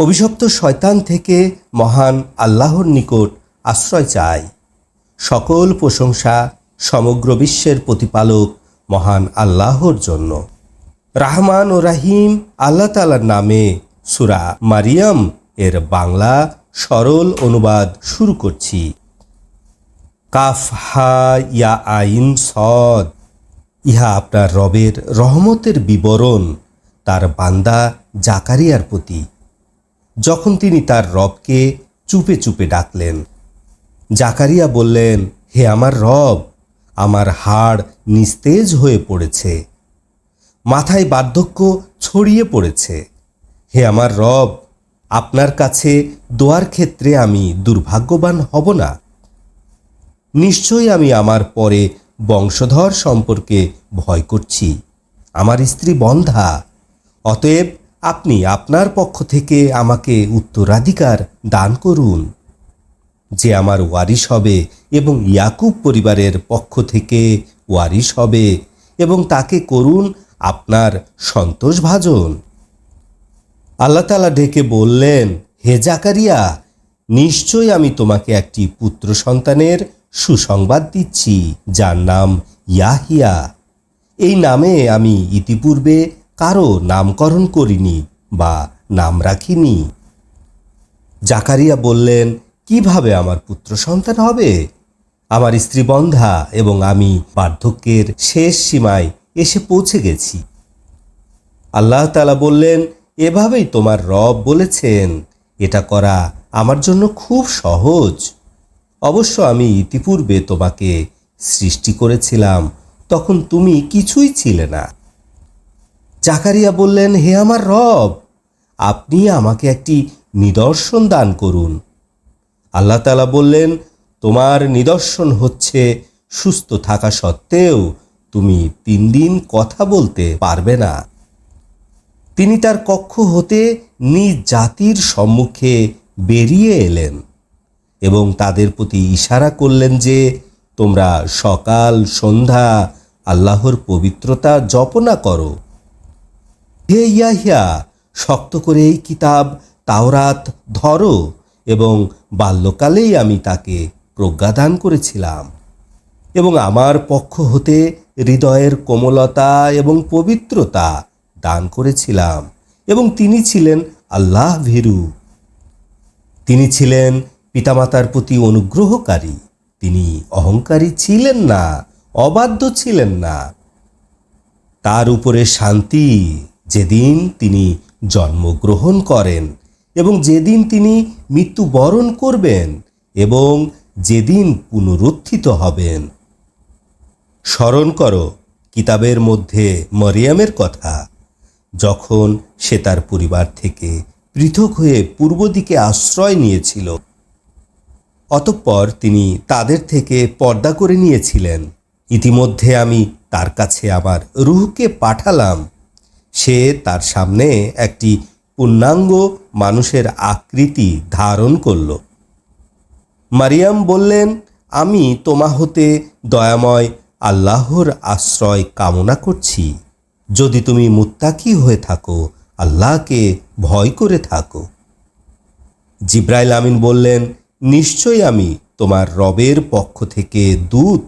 অভিশপ্ত শয়তান থেকে মহান আল্লাহর নিকট আশ্রয় চাই। সকল প্রশংসা সমগ্র বিশ্বের প্রতিপালক মহান আল্লাহর জন্য। রাহমান ও রাহিম আল্লাহ তালার নামে সুরা মারিয়াম এর বাংলা সরল অনুবাদ শুরু করছি। কাফ হা ইয়া আইন সদ। ইহা আপনার রবের রহমতের বিবরণ, তার বান্দা জাকারিয়ার প্রতি। যখন তিনি তার রবকে চুপে চুপে ডাকলেন। জাকারিয়া বললেন, হে আমার রব, আমার হাড় নিস্তেজ হয়ে পড়েছে, মাথায় বার্ধক্য ছড়িয়ে পড়েছে। হে আমার রব, আপনার কাছে দোয়ার ক্ষেত্রে আমি দুর্ভাগ্যবান হব না। নিশ্চয়ই আমি আমার পরে বংশধর সম্পর্কে ভয় করছি, আমার স্ত্রী বন্ধা, অতএব আপনি আপনার পক্ষ থেকে আমাকে উত্তরাধিকার দান করুন। যে আমার ওয়ারিশ হবে এবং ইয়াকুব পরিবারের পক্ষ থেকে ওয়ারিশ হবে এবং তাকে করুন আপনার সন্তোষভাজন। আল্লাহ তালা ডেকে বললেন, হে জাকারিয়া নিশ্চয়ই আমি তোমাকে একটি পুত্র সন্তানের সুসংবাদ দিচ্ছি, যার নাম ইয়াহিয়া। এই নামে আমি ইতিপূর্বে কারও নামকরণ করিনি বা নাম রাখিনি। জাকারিয়া বললেন, কীভাবে আমার পুত্র সন্তান হবে? আমার স্ত্রী বন্ধা এবং আমি বার্ধক্যের শেষ সীমায় এসে পৌঁছে গেছি। আল্লাহ তালা বললেন, এভাবেই তোমার রব বলেছেন, এটা করা আমার জন্য খুব সহজ। অবশ্য আমি ইতিপূর্বে তোমাকে সৃষ্টি করেছিলাম, তখন তুমি কিছুই ছিলে না। জাকারিয়া বললেন, হে আমার রব, আপনি আমাকে একটি নিদর্শন দান করুন। আল্লাহ তালা বললেন, তোমার নিদর্শন হচ্ছে সুস্থ থাকা সত্ত্বেও তুমি তিন দিন কথা বলতে পারবে না। তিনি তার কক্ষ হতে নিজ জাতির সম্মুখে বেরিয়ে এলেন এবং তাদের প্রতি ইশারা করলেন যে, তোমরা সকাল, সন্ধ্যা আল্লাহর পবিত্রতা জপনা করো। হে ইয়াহিয়া, শক্ত করে এই কিতাব তাওরাত ধরো এবং বাল্যকালেই আমি তাকে প্রজ্ঞাদান করেছিলাম এবং আমার পক্ষ হতে হৃদয়ের কোমলতা এবং পবিত্রতা দান করেছিলাম এবং তিনি ছিলেন আল্লাহ ভীরু। তিনি ছিলেন পিতামাতার প্রতি অনুগ্রহকারী। তিনি অহংকারী ছিলেন না, অবাধ্য ছিলেন না। তার উপরে শান্তি যেদিন তিনি জন্মগ্রহণ করেন এবং যেদিন তিনি মৃত্যুবরণ করবেন এবং যেদিন পুনরুত্থিত হবেন। স্মরণ করো কিতাবের মধ্যে মরিয়ামের কথা। যখন সে তার পরিবার থেকে পৃথক হয়ে পূর্ব দিকে আশ্রয় নিয়েছিল, অতঃপর তিনি তাদের থেকে পর্দা করে নিয়েছিলেন। ইতিমধ্যে আমি তার কাছে আমার রুহকে পাঠালাম। সে তার সামনে একটি পূর্ণাঙ্গ মানুষের আকৃতি ধারণ করল। মারিয়াম বললেন, আমি তোমা হতে দয়াময় আল্লাহর আশ্রয় কামনা করছি। যদি তুমি মুত্তাকি হয়ে থাকো, আল্লাহকে ভয় করে থাকো। জিব্রাইল আমিন বললেন, নিশ্চয়ই আমি তোমার রবের পক্ষ থেকে দূত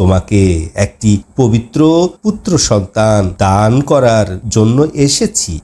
তোমাকে একটি পবিত্র পুত্র সন্তান দান করার জন্য এসেছি।